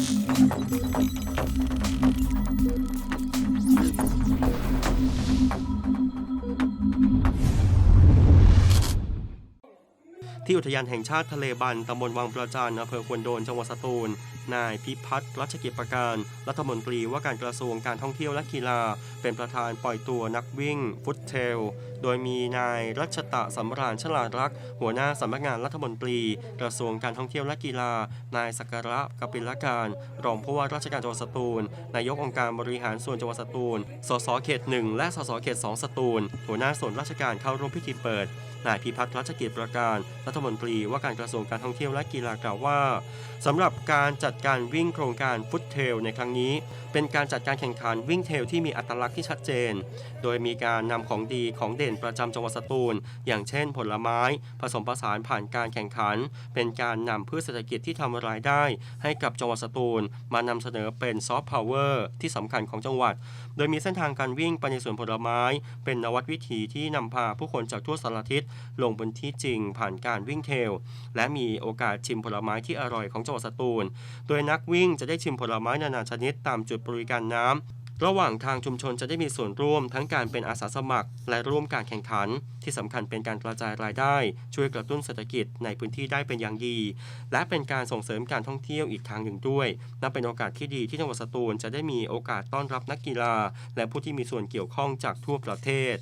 Thank you. ที่อุทยานแห่งชาติทะเลบันตำบลวังประจันอำเภอควนโดนจังหวัดสตูล นายพิพัฒน์รัชกิจประการ รัฐมนตรีว่าการกระทรวงการท่องเที่ยวและกีฬา เป็นประธานปล่อยตัวนักวิ่ง ฟุตเทล โดยมีนายรัชตะสำราญฉลาดรักษ์หัวหน้าสำนักงานรัฐมนตรี กระทรวงการท่องเที่ยวและกีฬา นายสักการะกปิลการ รองผู้ว่าราชการจังหวัดสตูล นายกองค์การบริหารส่วนจังหวัดสตูล สสเขตหนึ่งและสสเขตสองสตูล หัวหน้าส่วนราชการเข้าร่วมพิธีเปิด นายพิพัฒน์รัชกิจประการรัฐฐมนตรีว่าการกระทรวงการท่องเที่ยวและกีฬากล่าวว่าสำหรับการจัดการวิ่งโครงการฟุตเทลในครั้งนี้ เป็นการจัดการแข่งขันวิ่งเทลที่มีอัตลักษณ์ที่ชัดเจน โดยมีการนำของดีของเด่นประจำจังหวัดสตูล อย่างเช่น ผลไม้ ผสมผสานผ่านการแข่งขัน เป็นการนำพืชเศรษฐกิจที่ทำรายได้ ให้กับจังหวัดสตูล มานำเสนอเป็นซอฟต์พาวเวอร์ที่สำคัญของจังหวัด โดยมีเส้นทางการวิ่งไปในสวนผลไม้ เป็นนวัตวิถีที่นำพาผู้คนจากทั่วสารทิศลงบนที่จริงผ่านการวิ่งเทลและมีโอกาสชิมผลไม้ที่อร่อยของจังหวัดสตูล โดยนักวิ่งจะได้ชิมผลไม้นานาชนิดตามจุดบริการน้ำระหว่างทางชุมชนจะได้มีส่วนร่วมทั้งการเป็นอาสาสมัคร และร่วมการแข่งขัน ที่สำคัญเป็นการกระจายรายได้ ช่วยกระตุ้นเศรษฐกิจในพื้นที่ได้เป็นอย่างดี และเป็นการส่งเสริมการท่องเที่ยวอีกทางหนึ่งด้วย นับเป็นโอกาสที่ดีที่จังหวัดสตูลจะได้มีโอกาสต้อนรับนักกีฬา และผู้ที่มีส่วนเกี่ยวข้องจากทั่วประเทศ